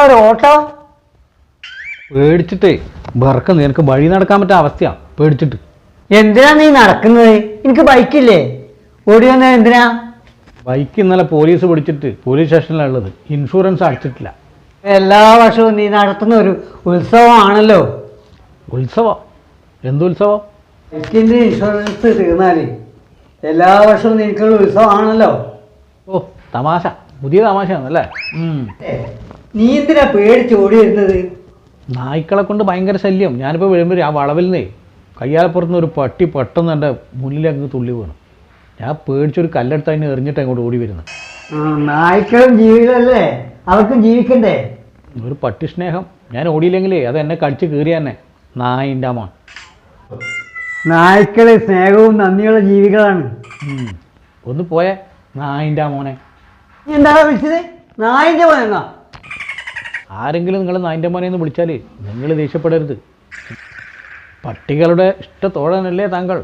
ഒരു auto? പേടിച്ചിട്ടേ Barka നിനക്ക് വഴി നടക്കാൻ പറ്റാ അവസ്ഥയാ പേടിച്ചിട്ട്. എന്തിനാ നീ നടക്കുന്നത്? എനിക്ക് ബൈക്കില്ലേ? ഓടി വന്ന എന്തിനാ? ബൈക്ക് ഇന്നലെ പോലീസ് പിടിച്ചിട്ട് പോലീസ് സ്റ്റേഷനിലാണ് ഉള്ളത്. ഇൻഷുറൻസ് അടിച്ചിട്ടില്ല. എല്ലാ വർഷവും നീ നടത്തുന്ന ഒരു ഉത്സവമാണല്ലോ. ഉത്സവം? എന്തുത്സവം ബൈക്കിന്റെ ഇൻഷുറൻസ് തീർന്നാലേ എല്ലാ വർഷവും നിനക്കുള്ള ഉത്സവമാണല്ലോ. ഓ തമാശ. പുതിയ തമാശയാണല്ലേ? നീ എന്തിനാ പേടിച്ച് ഓടി വരുന്നത്? നായ്ക്കളെ കൊണ്ട് ഭയങ്കര ശല്യം. ഞാനിപ്പോൾ വരുമ്പോൾ ആ വളവിൽ നിന്നേ കയ്യാലപ്പുറത്തുനിന്ന് ഒരു പട്ടി പെട്ടെന്ന് എന്റെ മുന്നിലേക്ക് തുള്ളി വീണു. ഞാൻ പേടിച്ചൊരു കല്ലെടുത്ത് അതിനെ എറിഞ്ഞിട്ട് അങ്ങോട്ട് ഓടി വരുന്നത്. നായ്ക്കളും ജീവികളല്ലേ? അവർക്കും ജീവിക്കണ്ടേ? ഒരു പട്ടി സ്നേഹം. ഞാൻ ഓടിയില്ലെങ്കിലേ അത് എന്നെ കടിച്ച് കീറിയ തന്നെ നായിന്റെ അമ്മ. നായ്ക്കൾ സ്നേഹവും നന്ദിയുള്ള ജീവികളാണ്. ഒന്ന് പോയേ. നായിന്റെ മോനെ നീ എന്താ വിളിച്ചത്? നായിന്റെ പോയെന്നാ ആരെങ്കിലും നിങ്ങൾ നായന്റെ മോനെ എന്ന് വിളിച്ചാൽ നിങ്ങൾ ദേഷ്യപ്പെടരുത്. പട്ടികളുടെ ഇഷ്ടത്തോടനല്ലേ താങ്കൾ?